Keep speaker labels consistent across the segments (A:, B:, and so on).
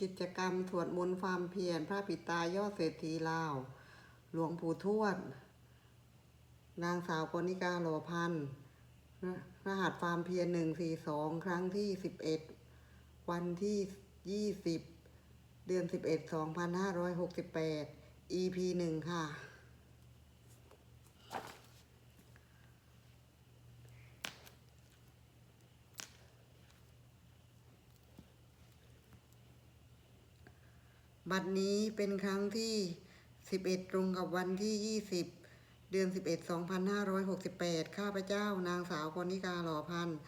A: กิจกรรมสวดมนต์ความเพียรพระปิตายอดเศรษฐีลาว หลวงปู่ทวด นางสาวกนิกาหลอพันธ์รหัสความเพียรหนึ่งสี่สองครั้งที่สิบเอ็ดวันที่ยี่สิบเดือนสิบเอ็ดสองพันห้าร้อยหกสิบแปด EP หนึ่งค่ะ บัดนี้เป็นครั้งที่ 11 ตรงกับวันที่ 20 เดือน 11 2568 ข้าพเจ้านางสาวกนิกาหล่อพันธ์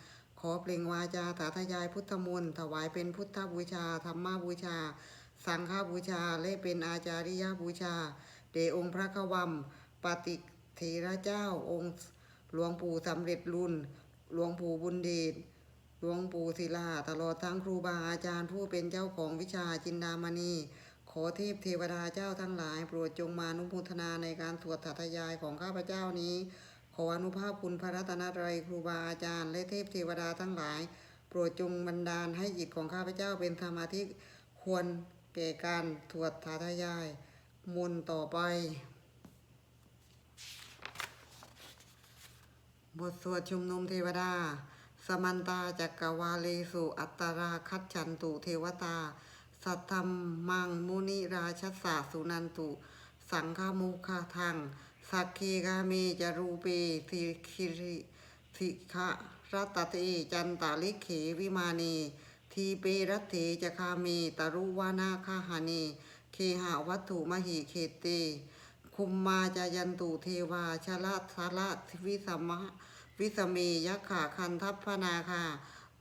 A: ขอเปล่งวาจาสาธยายพุทธมนต์ถวายเป็นพุทธบูชาธรรมบูชา สังฆบูชาและเป็นอาจาริยบูชาเดองค์พระขวัมปฏิเถระเจ้าองค์ หลวงปู่สำเร็จรุ่น หลวงปู่บุญเดชหลวงปู่ศิลาตลอดทั้งครูบาอาจารย์ผู้เป็นเจ้าของวิชาจินดามณี ขอเทพเทวดาเจ้าทั้งหลาย โปรดจงมานุโมทนาในการสวดถาทยายของข้าพเจ้านี้ ขออนุภาพคุณพระรัตนตรัยครูบาอาจารย์และเทพเทวดาทั้งหลาย โปรดจงบันดาลให้จิตของข้าพเจ้าเป็นสมาธิควรแก่การสวดถาทยายมนต่อไป บทสวดชุมนุมเทวดา สมันตาจักกวาเลสุอัตตราคัจฉันตุเทวตา สัทธรรมังมุนิราชสสะสุนันตุ สังฆมุขทัง สักขีกามีจารูเปทิคิริสิขะรัตเตจันตาลิเขวิมานีทีเปรัตเถจคามีตรุวานาคาหานีเคหาวัตถุมหิเขเต คุมมาจายันตุเทวาชละสาระวิสมะวิสเมยักขาคันทัพพนาคา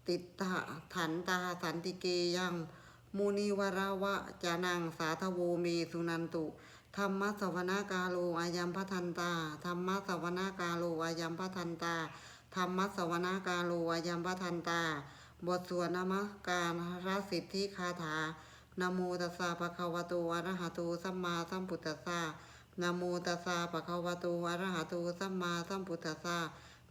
A: ติตะถันตาสันติเกยัง มุนิวราวะจานังสาธโวเมสุนันตุธรรมะสวนากาโลอายัมพทันตาธรรมะสวนากาโลอายัมพทันตาธรรมะสวนากาโลอายัมพทันตา บทสวดนมัสการรสิทธิคาถานโมตัสสะภะคะวะโตอะระหะโตสัมมาสัมพุทธัสสะนโมตัสสะภะคะวะโตอะระหะโตสัมมาสัมพุทธัสสะ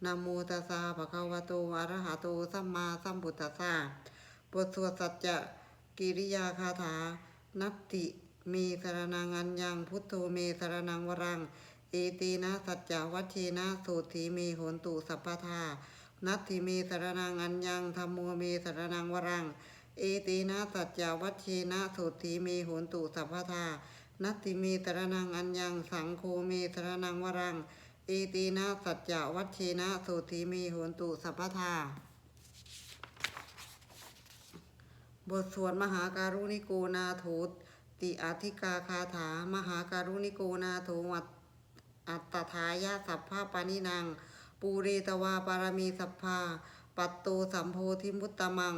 A: นโมตัสสะภะคะวะโตอะระหะโตสัมมาสัมพุทธัสสะบทสวดสัจจะ กิริยาคาถา นัตติมีสรนังอัญญัง พุทโธเมสรนังวรัง เอตีนะสัจจวัชเชนะสูตรีเมโหนตุสัพพทา นัตถิเมสรนังอัญญังธรรมโมเมสรนังวรัง เอตีนะสัจจวัชเชนะสูตรีเมโหนตุสัพพทา นัตถิเมสรนังอัญญัง สังโฆเมสรนังวรัง เอตีนะสัจจวัชเชนะสูตรีเมโหนตุสัพพทา บทสวดมหาการุณิโกนาโถติอธิกาคาถา มหาการุณิโกนาโถอัตอัตตถายาสัพพะปานินางปูเรตวาปารมีสัพพาปัตโตสัมโพธิมุตตมัง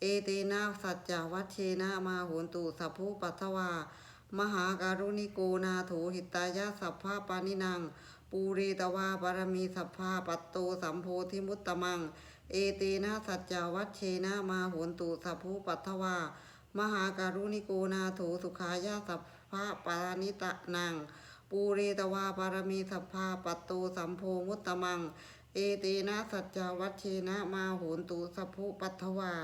A: เอเตนะสัจจวัชเชนะมาโหนตุสัพพุปัทวามหาการุณิโกนาโถหิตายาสัพพะปานินางปูเรตวาปารมีสัพพาปัตโตสัมโพธิมุตตมัง เอเตนะสัจจวัชเชนะมาโหนตุสัพพุปัทถวามหาการุณิโกนาโถสุขายาสัพพะปานิตะนังปูเรตวาปารมีสัพพาปัตโตสัมโพมุตตมัง เอเตนะสัจจวัชเชนะมาโหนตุสัพพุปัทถวา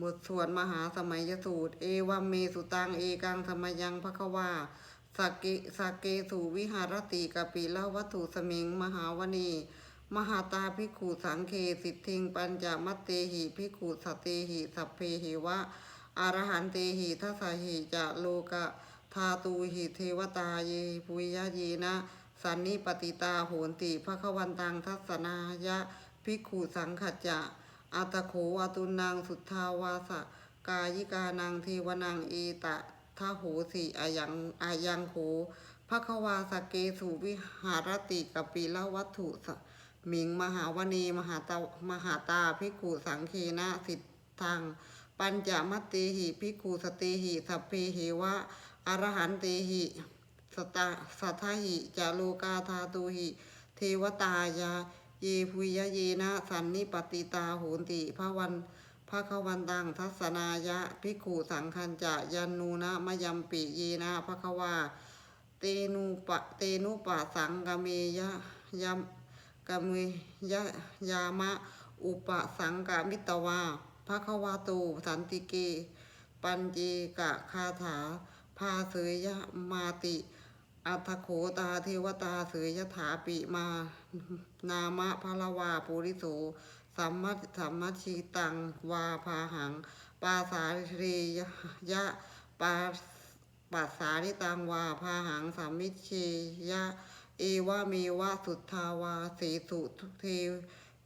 A: บทสวดมหาสมัยสูตร เอวัมเมสุตัง เอกังสมยังภควา สักเกสักเกสุวิหารติกปิละวัตถุสมิง มหาวณีมหาตาภิขุสังเคสิทธิงปัญจมัตเตหิภิขุสตเตหิสัพเพหิวะอรหันเตหิทัสหิจะโลกะทาตูหิเทวตาเยปุยยะเยนะ สันนิปติตาโหนติภควันตังทัสสนายะภิขุสังขจะอัตโขอตุนังสุทธาวาสกายิกานังเทวนังอีตะ ทาโหสีอายังอายังโขภควาสเกสุวิหารติกปิละวัตถุสมิงมหาวณีมหาตามหาตาภิกุสังเคนะสิทธัง ปัญจมตเตหิภิกุสเตหิสัพเพเหวะอรหันเตหิสตาสัทธหิจาโลกาธาตุหิ เทวตายา เยพุยยะเยนะสันนิปติตาโหนติพระวัน พระขวันตังทัศนายะภิขุสังคัญจะยันนูนะมยัมปิเยนะพระควาเตนูปะเตนุปะสังกเมยะยมกเมยะยามะ อุปสังกมิตวาภภควาโตสันติเก ปัญจีกะคาถาพาเสยยะมาติอัตโขตาเทวตาเสยยถาปิมา นามะพลวาปุริโส สัมมัสัมมัชีตังวาพาหัง ปาสาเรยยะปาปัสสาริตังวาพาหังสัมมิเชยะ เอวะเมวะสุทธาวาเสสุเท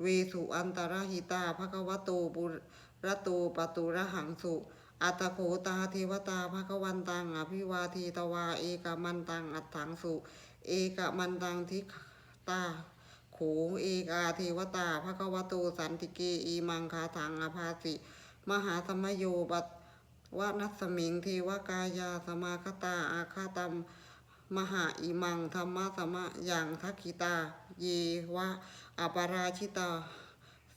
A: เวสุอันตรหิตาภควโตบุระโตปตุระหังสุอัตโขตาเทวตาภควันตังอภิวาทีตวา เอกมันตังอัตถังสุ เอกมันตังทิตา โขเอกาเทวตาภควโตสันติเกอีมังคาถังอภาสิ มหาสมโยบัตวนัสมิงเทวกายาสมาคตาอาคาตัมมหาอิมังธรรมะสมะอย่างทักขิตา เยวะอปาราชิตา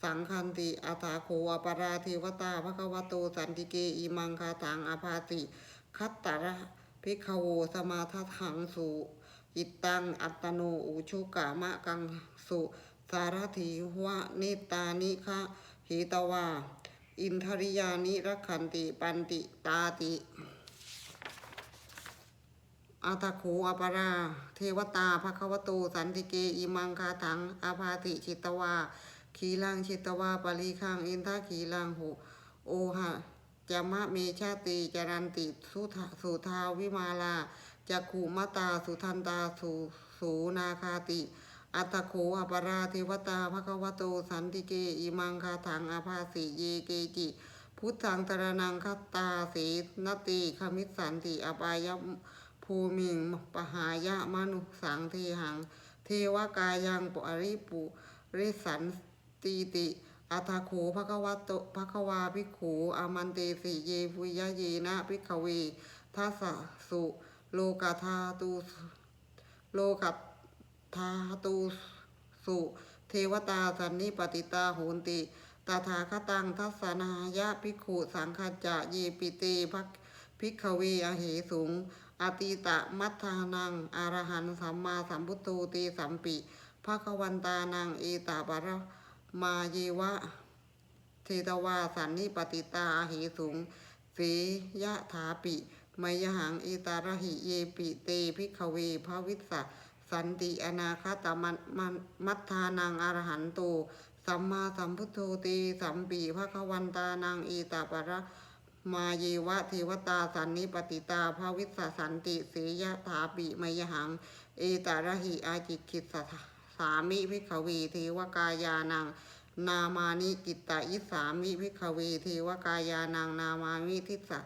A: สังคันติอาถาโขอปาราเทวตาภควโตสันติเกอิมังคาถังอาภาติคัตตระภิกขโวสมาทัถังสุ อิตังอัตโนอุชุกามะกังสุสารถีวะเนตานิคะหิตวา อินทริยานิรักขันติปันติตาติอาตาโขอปารา เทวตาภควโตสันติเกอิมังคาถังอาภาติชิตวาขีลังชิตวาปริคัง อินทาขีลังโหโอหะจามะเมชาติจรันติสุทาสุทาวิมาลา จักขุมตาสุทันตาสุสูนาคาติ อัตโขอปราเทวตาภควโตสันติเกอิมังคาถังอาภาสิเยเกจิพุทธังตรนังคตาสีนติขมิสสันติอปายภูมิงปหายะมนุสังเทหัง เทวกายังปริปุริสันตีติอัตโขภควโตภควาภิกขูอามันเตสิเยฟุยะเยนะภิกขเวทัสสุ โลกาธาตุโลกัธาตุสุเทวตาสันนิปติตาโหนติตาถาคตังทัสสนายะภิกขุสังฆจจะเยปิเตภักภิกขเวอเหสุงอติตะมัทธานังอรหันสัมมาสัมพุทโธตีสัมปิภะควันตานังเอตาบารมาเยวะเทตวาสันนิปติตาอเหสุงเสยะถาปิ มยหังเอตาระหิเยปิเตภิกขเวภวิสสะสันติอนาคตมันมันมัทธานังอรหันโตสัมมาสัมพุทโธตีสัมปีภควันตานังอีตาประมาเยวะเทวตาสันนิปติตาภาวิสสสันติเสยถาปิมยหัง เอตาระหิอาจิกิสสามิภิกขวีเทวกายานังนามานิกิตตาอิสามิภิกขวีเทวกายานังนามามิทิสสะ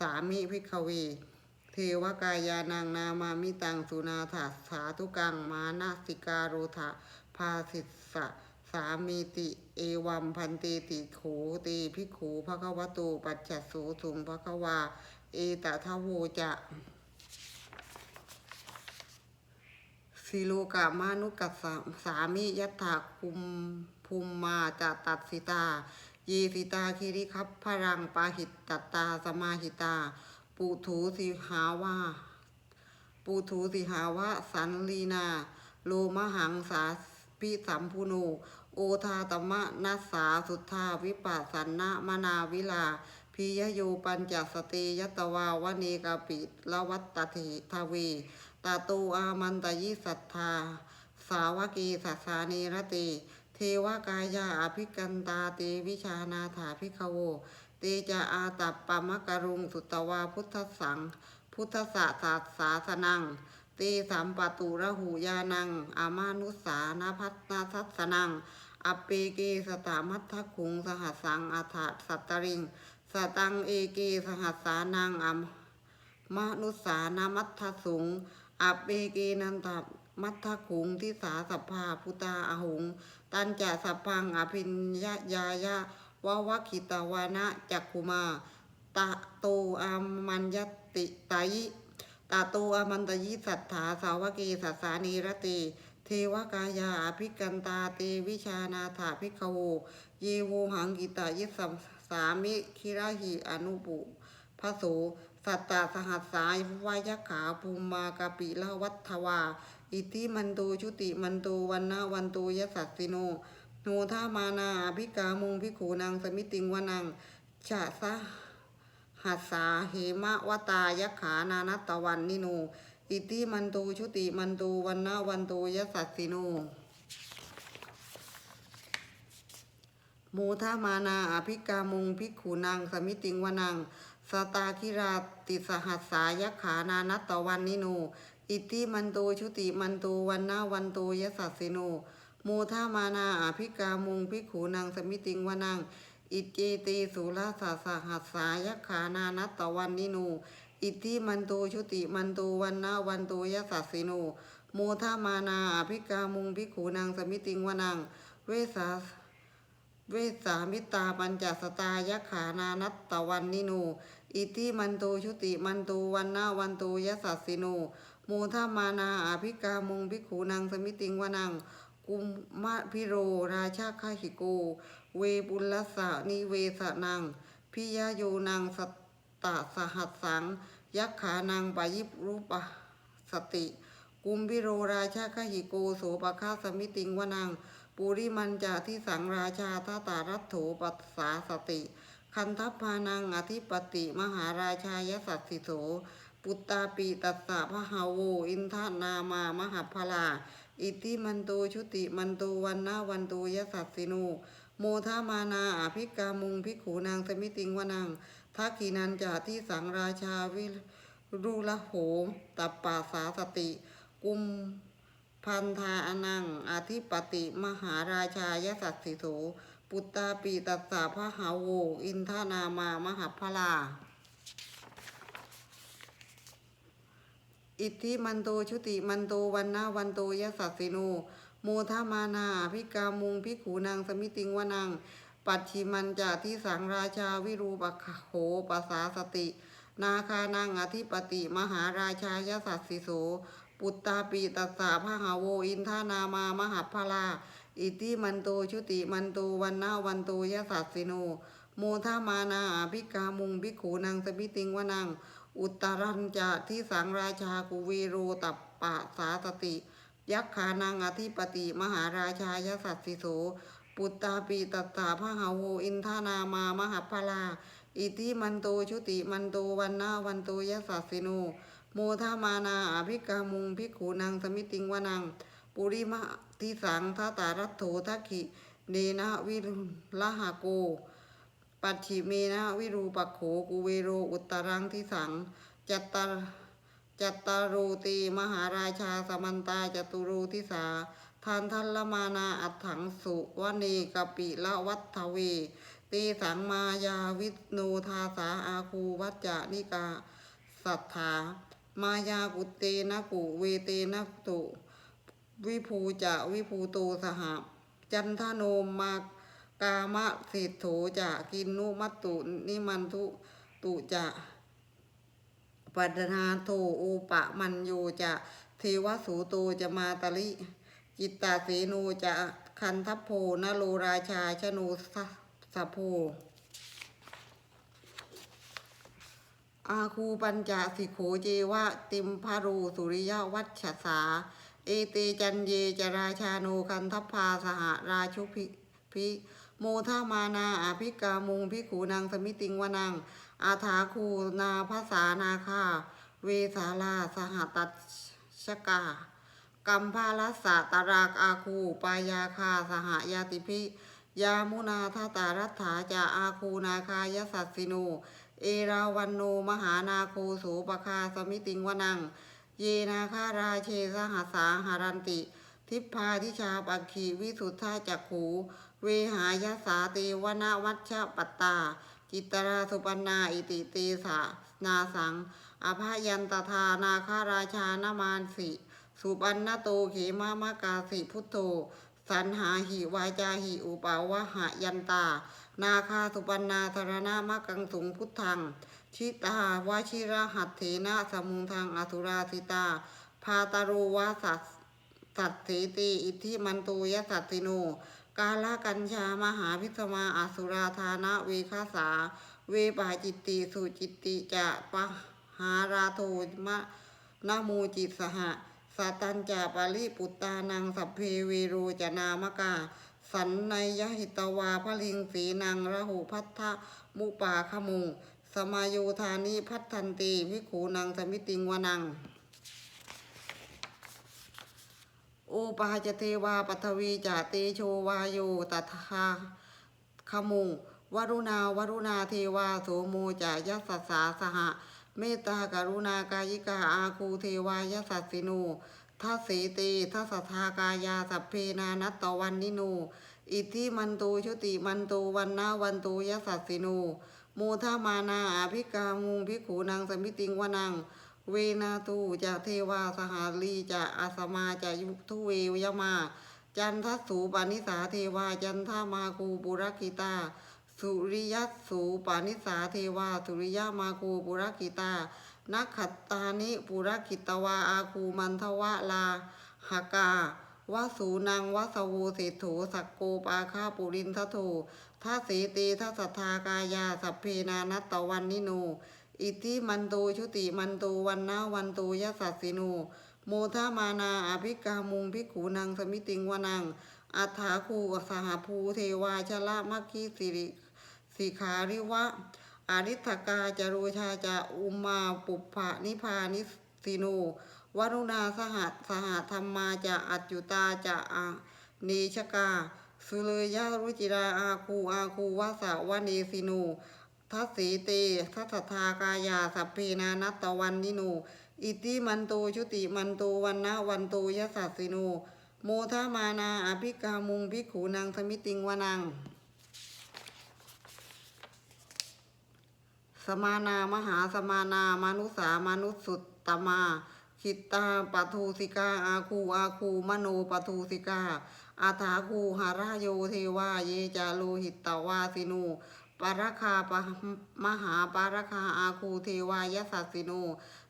A: สามิภิกขวีเทวกายานังนามามิตังสุนาถาสาธุกังมานาสิกาโรธาภาสิสสะสามีติเอวัมพันเตติโขตีพิขูภควโตปัจจสโสสุงภควา เอตทะโวจะสิโลกามานุกัสสามิยัตถาคุมภูมมาจะตัดสิตา ยีสิตาคิริคัพพรังปาหิตตตาสมาหิตาปุถูสิหาวาปูถูสิหาวะสันลีนา โลมหังสาพิสัมพุโนโอทาตมะนัสสาสุทธาวิปัสสันนะมนาวิลาพิยโยปัญจสติยตวาวเนกาปิละวัตตถิทวีตาตูอามันตยิสัทธา สาวกีสัสานีรติ ทวกายาอภิกันตาเตวิชานาถาภิกขโวเตจาอาตัปปมะกรุงสุตวาพุทธสัง พุทธสสาสาสนัง เตสัมปตุระหูยานัง อามานุสานาพัตนาทัสนัง อเปเกสตามัทธคุงสหัสังอาถาสัตตริง สตังเอเกสหัสานังอัมมนุสานามัทธสุงอเปเกนันตมัทธขุงทิสาสัพพาพุตาอหุง ตันจะสัพพังอภินยยายะวะวะคิตวานะจักคุมาตะโตอามันยติไตยิตะโตอามันตยิสัทธาสาวกีสัสานีรติ เทวกายาอภิกันตาเตวิชานาถาภิกขโวเยโวหังกิตายิสัมสามิคิราหิอนุปุพระโสสัตตาสหัสสายวายขาภูมากาปิละวัฏวา อิติมันโตชุติมันโตวันนาวันโตยสัสสิโนโนทามานาอภิกามุงพิขูนางสมิติงวนังชะสะหัสสาเหมะวตายขานานัตตวันนิโนอิติมันตูชุติมันตูวันนาวันตูยสัสสิโนโมทามานาอภิกามุงภิกขุนางสมิติงวนังสตาคิราติสหัสสายขานานัตตวันนิโน อิติมันโตชุติมันโตวันนาวันโตยสัสสิโนโมทามานาอภิกามุงภิกขุนางสมิติงวนังอิเจติสุลาสาสหัสสายขานานัตตวันนิโนอิติมันโตชุติมันโตวันนาวันโตยสัสสิโนโมทามานาอภิกามุงภิกขุนางสมิติงวนังเวสาเวสามิตาปัญจสตายขานานัตตวันนิโนอิติมันโตชุติมันโตวันนาวันโตยสัสสิโน มทามานาอาภิกามงภิขูนางสมิติงวนังกุมมะพิโรราชาคาหิโก เวปุลสะนิเวสนังพิยาโยนางสตตะสหัสสัง ยักขานางปายิปรูปสติ กุมพิโรราชาคหิโกโสปคาสมิติงวนังปุริมันจาที่สังราชาทาตารัตโถปัสสาสติ คันทัพพานังอธิปติมหาราชายสัสสิโส ปุตตาปีตัสสะพะหาโว อินทนามามหาพลา อิติมันโตชุติมันโตวันนาวันโตยสัสสิโนโมทามานาอภิกามุงภิขูนางสมิติงวนังทักขีนันจาที่สังราชาวิรุละโหตับปปาสาสติ กุมพันธาอนังอธิปติมหาราชายสัสสิโสปุตตาปีตัสสะพะหาโว อินทนามามหาพลา อิทธิมันโตชุติมันโตวันนาวันโตยสัสสิโนโมทามานาอภิกามุงภิกขูนางสมิติงวนัง ปัจฉิมันจาที่สังราชาวิรูปะโหปสาสติ นาคานังอธิปติมหาราชายสัสสิโส ปุตตาปีตัสสะพะหาโวอินทานามามหาพลาอิติมันโตชุติมันโตวันนาวันโตยสัสสิโน โมทามานาอภิกามุงภิกขูนางสมิติงวนัง อุตรัญจะที่สังราชากุเวโรตัปปะสาสติ ยักขานังอธิปติมหาราชายสัสสิโส ปุตตาปีตัสสะพะหาโวอินทานามามหาพลา อิติมันโตชุติมันโตวันนาวันโตยสัสสิโนโมทามานาอภิกามุงภิกขูนางสมิติงวนัง ปุริมะทิสังทาตารัตโถทักขิเนนะวิรุลหะโก ปัจฉิเมนะวิรูปโขกุเวโรอุตรังทิสังจัตตาจัตตารโรตีมหาราชาสมันตาจตุโรทิสาทานทัลลมานาอัถังสุวเนกปิละวัฏเวตีสังมายาวิโนทาสาอาคูวัจจานิกาสัทธามายากุเตนะกุเวเตนะตุ วิภูจะวิภูโตสหจันทโนมาก กามะเศรษโถจะกินนุมัตตุนิมันทุตุจะปัตนาโทโอปะมันโยจะเทวสูโตจะมาตลิจิตตาเสโนจะคันทัพโพนโลราชาชโนสะสะโพอาคูปัญจสิโขเจวะติมพารูสุริยวัชสา เอเตจันเยจราชาโนคันทัพพาสหราชุพิพิ โมทามานาอภิกามุงพิขูนางสมิติงวนัง อาถาคูนาภาษานาคา เวสาลาสหตัชกากัมพาลัสสะตารากอาคูปายาคาสหายาติพิยามุนาทาตารัฐาจาอาคูนาคายสัสสิโนเอราวันโนมหานาคโสปคาสมิติงวนัง เยนาคาราเชสหัสสาหารันติ ทิพพาทิชาปักขีวิสุทธาจักขู เวหายสาเตวนาวัชปัตตา จิตราสุปนาอิติเตสานาสัง อภายันตทานาคาราชานามานสิ สุปันนโตเขมามากาสิพุทโธสันหาหิวาจาหิอุปาวะหะยันตา นาคาสุปันนาธารณามะกังสุงพุทธัง ชิตาวาชิระหัตเถนะสมุงทางอสุราสิตา พาตารูวาสัสสัตเถติอิทธิมันตุยสัตติโน กาลกัญชามหาพิสมาอสุราธานะเวคาสา เวปาจิตติสุจิตติจะปะหาราโทมะนะโมจิตสหะสัตัญจะปาริปุตตานังสัพเพเวโรจนามกา สันในยหิตวาพลิงสีนางระหุพัทธมุปาขมุงสมาโยธานิพัทธันตีวิขูนังสมิติงวนัง อุปาจเทวาปัทวีจาเตโชวาโยตถาขมุงวรุณาวรุณาเทวาโสโมจายัสสาสหะ เมตตากรุณากายิกาอาคูเทวายสัสสินูทัสสีตีทัสสทากายาสัพเพนานัตตวันนินูอิทธิมันตูชุติมันตูวันนาวันตูยสัสสินูมูทามานาอภิกามุงพิขูนางสมิติงวนัง เวนาตูจะเทวาสหาลีจะอาสมาจะยุทุเวยมา จันทสูปานิสาเทวาจันทามาคูปุรกิตา สุริยสูปานิสาเทวา สุริยมาคูปุรกิตานักขัตตานิปุรกิตวาอาคูมันทวะลาหากาวสูนังวสวูเศรษโถสักโกปาคาปุรินทโททัสเสตีทัสสทากายาสัพเพนานัตตวันนิโน อิทิมันโตชุติมันโตวันนาวันโตยสัสสิโนโมทามานาอภิกามุงพิกขูนังสมิติงวนังอัฏฐาคูสหภูเทวาชละมัคคีสิริสิขาริวะอาริธกาจารุชาจะอุมาปุปภะนิพานิสิโนวรุณาสหัสสหธรรมาจะอัจจุตาจะอาเนชกา สุเลยยะรุจิราอาคูอาคูวาสาวเนสิโน ทัสสีเตทัสทากายาสัพเพนานัตตวันนิโนอิติมันโตชุติมันโตวันนะวันโตยสัสสิโนโมทามานาอภิกามุงภิกขูนางสมิติงวนัง สมานามหาสมานามานุสามนุสุตตมาคิตตาปทูสิกาอาคูอาคูมโนปทูสิกาอาถาคูหาราโยเทวาเยจาโลหิตตวาสินู ปารคาปะมหาปารคาอาคูเทวายสัสสินู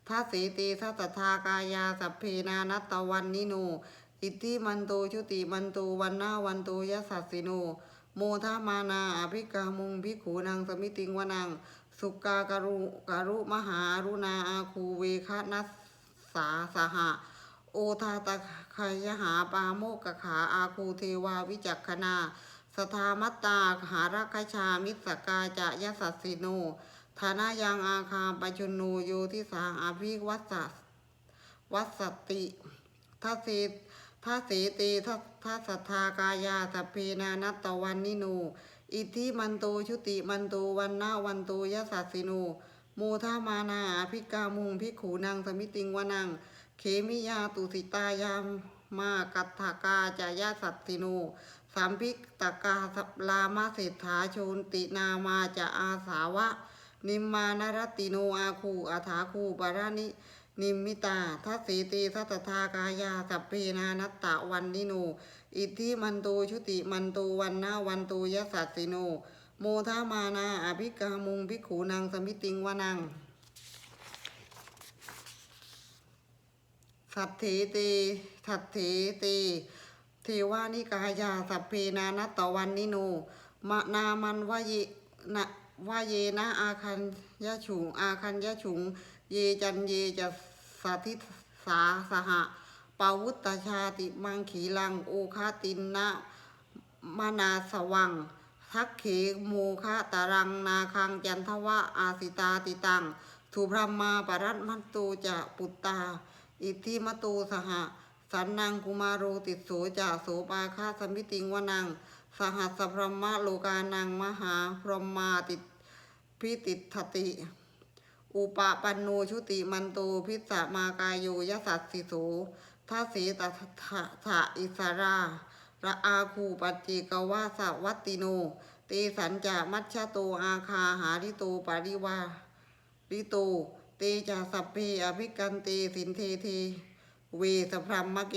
A: ทัสสีติทัสสทากายาสัพเพนานัตตวันนิโนอิทธิมันโตชุติมันโตวันนาวันโตยสัสสิโน โมทามานาอภิกามุงภิขูนางสมิติงวนัง สุกาการุการุมหารุณาอาคูเวคะนัสสาสหะ โอทาตะคยหาปาโมกขาอาคูเทวาวิจักขณา ทามัตตาหารักชามิสกาจะยสัสสิโนฐานายังอาคาปชุนูโยทิสาอภิวัสสวัสติทัสเสทัสเสติทัสทัสสทากายาสพเพนานัตตวันนิโนอิทธิมันโตชุติมันโตวันนาวันโตยสัสสิโนโมทามานาภิกามุงภิกขูนางสมิติงวนังเขมิยาตุสิตายามมากัตถากาจายาสัตติโน สามพิกตกาสัปลามาเศรษฐาโชนตินามาจะอาสาวะ นิมมานรติโนอาคูอาถาคูปารานิ นิมิตาทัสีตีทัตถากายาสัพเพนานัตตะวันนิโน อิทธิมันโตชุติมันโตวันนาวันโตยสัสสิโน โมทามานาอภิกามุงภิกขูนางสมิติงวานังสัตถเตสัตถเตเทวานิกายาสัพเพนานัตตวันนิโนมะนามันวะเยนะวะเยนะอาคันยะฉุงอาคันยะฉุง เยจันเยจะสาธิสาสหะปาวุตตชาติมังขีลังโอคาตินนะมานาสวัง ทักเขโมคะตารังนาคังจันทวะอาสิตาติตังสุพรหมาปรัตมันตูจะปุตตา อิทธิมตูสหะ สันนังกุมารโรติโสจะโสปาคาสมิติงวนัง สหัสพรหมะโลกานังมหาพรหมาติพิติทติ อุปปันโนชุติมันโตพิสมากายโยยสัสสิโสทัสสีตถะถะอิสราระอาคูปัจจิกวาสวัตติโนเตสัญจะมัชชโตอาคาหาริโตปาริวาริโต เตจะสัพเพอภิกันเตสินเทเท เวสพรัมมะเก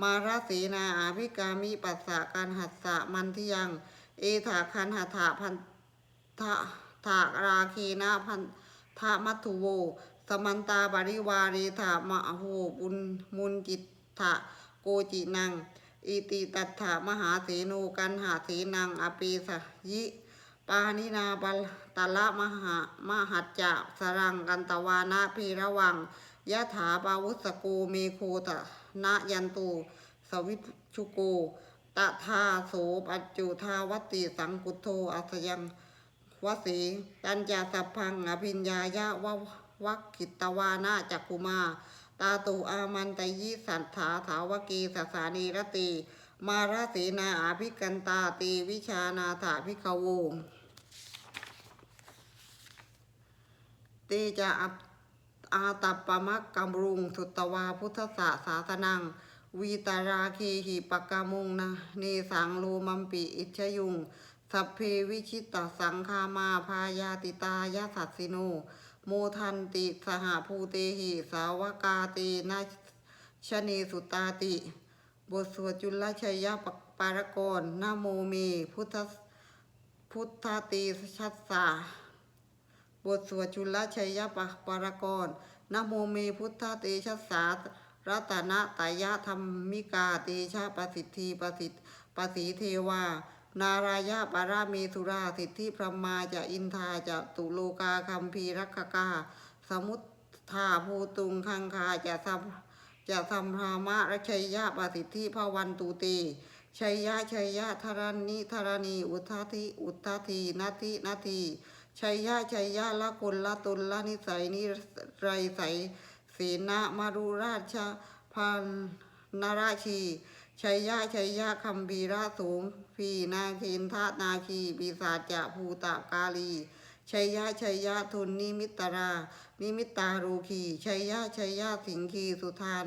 A: มาราเสนาอาภิกามิปัสสะการหัสสะมันทิยัง เอถาคันหัถาพันทะถาราเคนะพันทะมัตถุโว สมันตาบริวารีถามะโหบุญมุนจิตถะโกจินัง อิติตัตถามหาเสนูกันหาเสนังอปีสยิปานินาบลตละมหามหัจจะสรังกันตวานะพีระวัง ยะถาปาวุสโกเมโคตะนะยันตูสวิชุโกตตถาโสปัจจุทาวติสังกุโทอัสยังวสีตัญญาสัพพังอภิญญายะวะวักขิตวานาจักกุมา ตาตุอามันตยิสัทธาถาวกีสสานีรติมาราสีนาอาภิกันตาตีวิชานาถาภิกขโวตีจะอัป อาตัปปมักกำรุง สุตตวาพุทธศาสาสนัง วีตาราคีหิปกามุงนะเนสังโลมัมปิอิชยุง สัพเพวิชิตสังคามาพายาติตายาสัสสิโน โมทันติสหภูเตหิสาวกาเตนะชเนสุตาติ บทสวดจุลชัยยะปปารกรนโมเม พุทธพุทธติชัสสา บทสวดจุลชัยยะปปารกรนโมเมพุทธเตชัสารัตนะตายะธรรมิกาเตชะประสิทธีประสิทธิประสีเทวานารายะปารามีสุราสิทธิพรหมาจะอินทาจะตุโลกาคัมพีรักกา สมุทธาภูตุงคังคาจะสัมจะสัมพรามะรัชยยะประสิทธิภวันตุเตชัยยะชัยยะธรณิธรณี อุทธาธิอุทธาทีนาทินาที ชัยยะชัยยะละกุละตุลละนิสัยนิไรใสเสนามารุราชพันนราชีชัยยะชัยยะคัมบีระสูงพีนาคินทานาคีปีศาจจะภูตากาลีชัยยะชัยยะทุนนิมิตรา นิมิตารูคีชัยยะชัยยะสิงคีสุทาน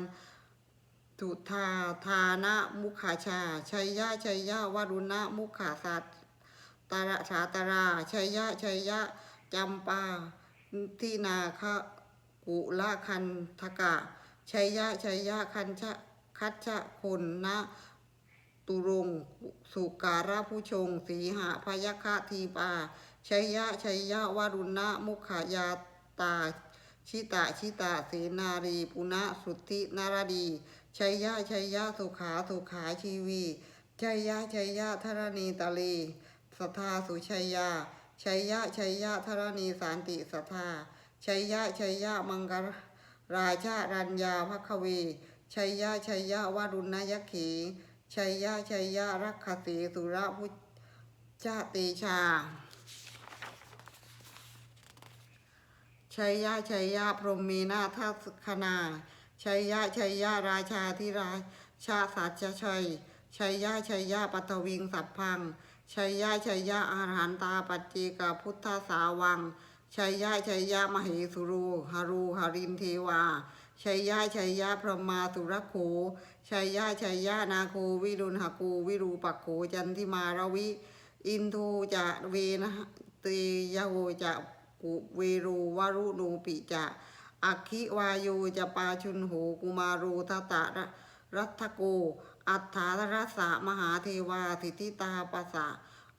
A: ทุธาทานะมุขาชาชัยยะชัยยะวรุณะมุขาสัต ตาระชาตราชัยยะชัยยะจำปาทินาคะกุละคันทกะชัยยะชัยยะคันชะคัชชะคนนะตุรงสุการะผู้ชง สีหะพยคะทีปาชัยยะชัยยะวรุณะมุขายาตา ชิตาชิตาเสนารีปุณะสุทธินารดีชัยยะชัยยะสุขาสุขาชีวีชัยยะชัยยะธรณีตะลี สัทธาสุชัยยาชัยยะชัยยะธรณีสานติสัทธาชัยยะชัยยะมังกรราชารัญญาภคเวชัยยะชัยยะวรุณยขีชัยยะชัยยะรักขสีสุรพุชาติชาชัยยะชัยยะพรหมีนาทัสคณาชัยยะชัยยะราชาธิราชาสัจชัยชัยยะชัยยะปัทวิงสัพพัง ชัยยะชัยยะอาหารตาปัจเจกพุทธสาวังชัยยะชัยยะมเหสุรูหารูหารินเทวาชัยยะชัยยะพระมาสุรโขชัยยะชัยยะนาโควิรุณหกูวิรูปักโขจันทิมารวิ อินทูจะเวนะตียโหจะกุเวรูวารุนูปิจะอัคคิวายุจะปาชุนโหกุมารูทตะรัตโก อัฏฐารัสะมหาเทวาสิทธิตาปะสสะ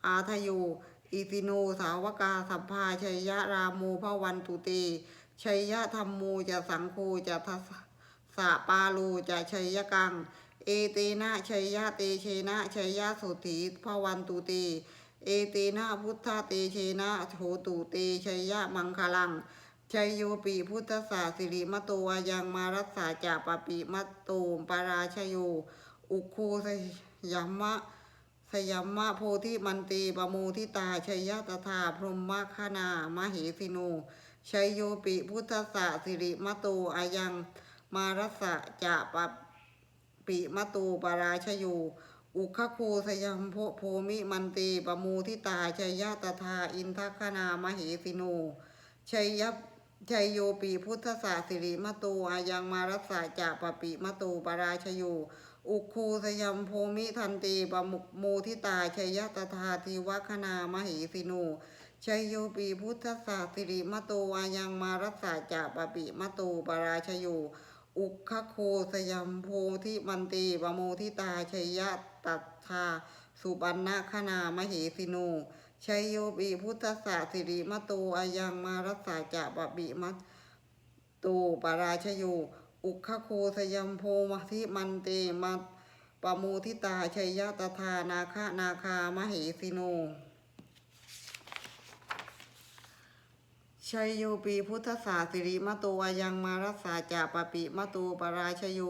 A: อาทโยอิติโนสาวกาสัพพาชัยยะรามูพวันตุเตชัยยะธรรมมูจะสังโฆจะทัสสะปาลูจะชัยยะกัง เอเตนะชัยยะเตเชนะชัยยะสุถีพวันตุเตเอเตนะพุทธเตเชนะโหตุเตชัยยะมังคลังชัยโยปีพุทธศาสิริมโตอายังมารัสสาจาปปิมะโตปาราชโย อุโคสยามะสยามะโพธิมันตีปะโมทิตาชัยยะตถาพรหมคานามเหสิโนชัยโยปิพุทธศาสิริมะโตอายังมารสะจาปปิมะโตปราชโยอุคโคสยามโพโพมิมันตีปะโมทิตาชัยยะตถาอินทคานามเหสิโนชัยยะ ชัยโยปีพุทธศาสิริมะโตอายังมารัสสะจาปปิมะโตปราชโยอุคูสยมโพมิทันตีปมุโมทิตาชัยตถาทิวัคณามหิสิโนชัยโยปีพุทธศาสิริมะโตอายังมารัสสะจาปปิมะโตปราชโยอุคโคสยมโพธิมันตีปโมทิตาชัยยะตถาสุปันนาคณามหิสิโน ชัยโยปีพุทธศาสิริมะโตอายังมารัสาจะปะบิมะโตปราชโยอุคโคสยมโพมทิมันเตมะปะโมทิตาชัยยะตถานาคานาคามเหสิโนชัยโยปีพุทธศาสิริมะโตอายังมารัสาจะปะปิมะโตปราชโย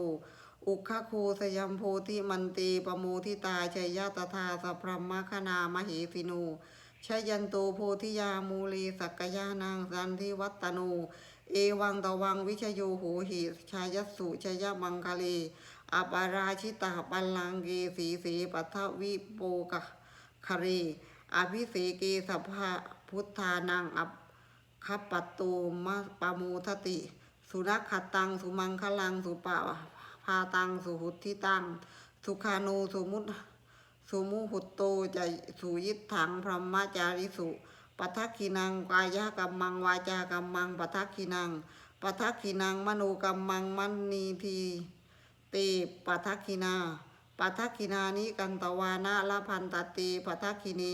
A: อุคโคสยัมโพธิมันตีปโมทิตาชัยยะตถาสัพพมคณามเหสิโน ชยันโตโพธิยามูลีสักยานางสันทิวัตโน เอวังตวังวิชโยโหหิชายสุชยมังคเลอปาราชิตาปัลลังเกสีสีปัทวิโปกะคเรอภิเสเกสัพพุทธานังอัปคัปปตโตมะปะโมทติ สุนัขขตัง สุมังคลัง สุปะพาตัง สุหุทธิตัง สุขานูสุมุต สุมุหุตโตจะสุยิตถังพรหมจาริสุปัทักขินังกายกรรมังวาจากรรมังปัทักขินังปัทักขินังมโนกรรมังมันนีทีเตปัทักขินาปัทักขินานิกันตวานะละพันตติปัทักขินี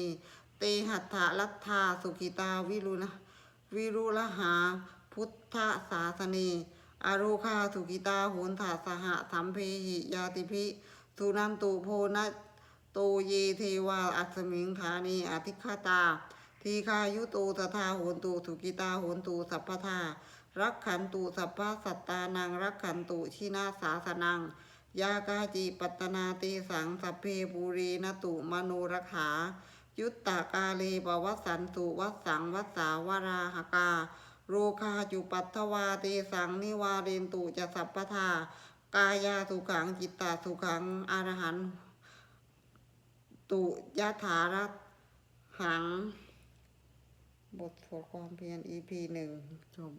A: เตหัตถะลัทธาสุขิตาวิรุณวิรุลหา พุทธศาสนีอโรคาสุกิตาโหนถาสหะสัมเพหิยาติพิสุนันตุโพนะ ตเยเทวาอัสมิงฐานีอธิคตา ทีคายุตูตถาโหนตูสุกิตาโหนตูสัพพทารักขันตูสัพพสัตตานังรักขันตูชินาสาสนัง ยากาจิปัตนาตีสังสัพเพปูรีนตุมโนรขา ยุตตากาเลปวัสันตุวัสสังวัสาวราหกา โรคาจุปัตถวาตีสังนิวาเรนตุจะสัพพทากายาสุขังจิตตาสุขังอรหัน ตุยะถารัหัง บทสวดความเพียร EP หนึ่งจบ